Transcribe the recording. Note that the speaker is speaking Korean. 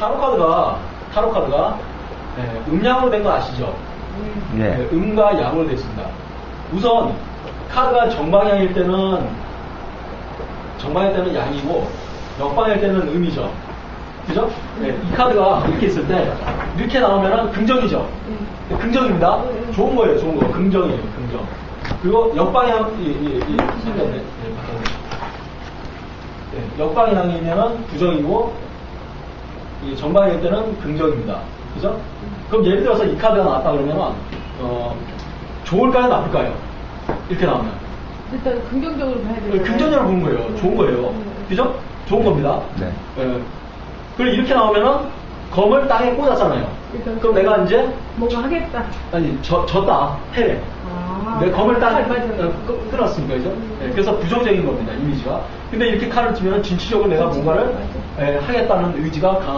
타로 카드가 타로 카드가 예, 음양으로 된 거 아시죠? 예. 네, 음과 양으로 되어 있습니다. 우선 카드가 정방향일 때는 정방일 때는 양이고 역방일 때는 음이죠. 그죠? 네, 이 카드가 이렇게 있을 때 이렇게 나오면은 긍정이죠. 네, 긍정입니다. 좋은 거예요, 좋은 거. 긍정이에요, 긍정. 그리고 역방향 이, 이, 이. 네. 네, 역방향이면은 부정이고 이 전방일 때는 긍정입니다. 그죠? 그럼 예를 들어서 이 카드가 나왔다 그러면은 어, 좋을까요, 나쁠까요? 이렇게 나오면 일단 긍정적으로 봐야 돼요. 긍정적으로 보는 거예요. 좋은 거예요. 그죠? 좋은 겁니다. 네. 예. 그리고 이렇게 나오면은 검을 땅에 꽂았잖아요. 일단 그럼 내가 이제 뭔가 하겠다. 아니 저, 졌다 해. 아, 내 검을 땅에 아. 어, 끊- 끊었으니까 그죠? 예, 그래서 부정적인 겁니다 이미지가. 근데 이렇게 칼을 치면 진취적으로 내가 뭔가를 예, 하겠다는 의지가 강한.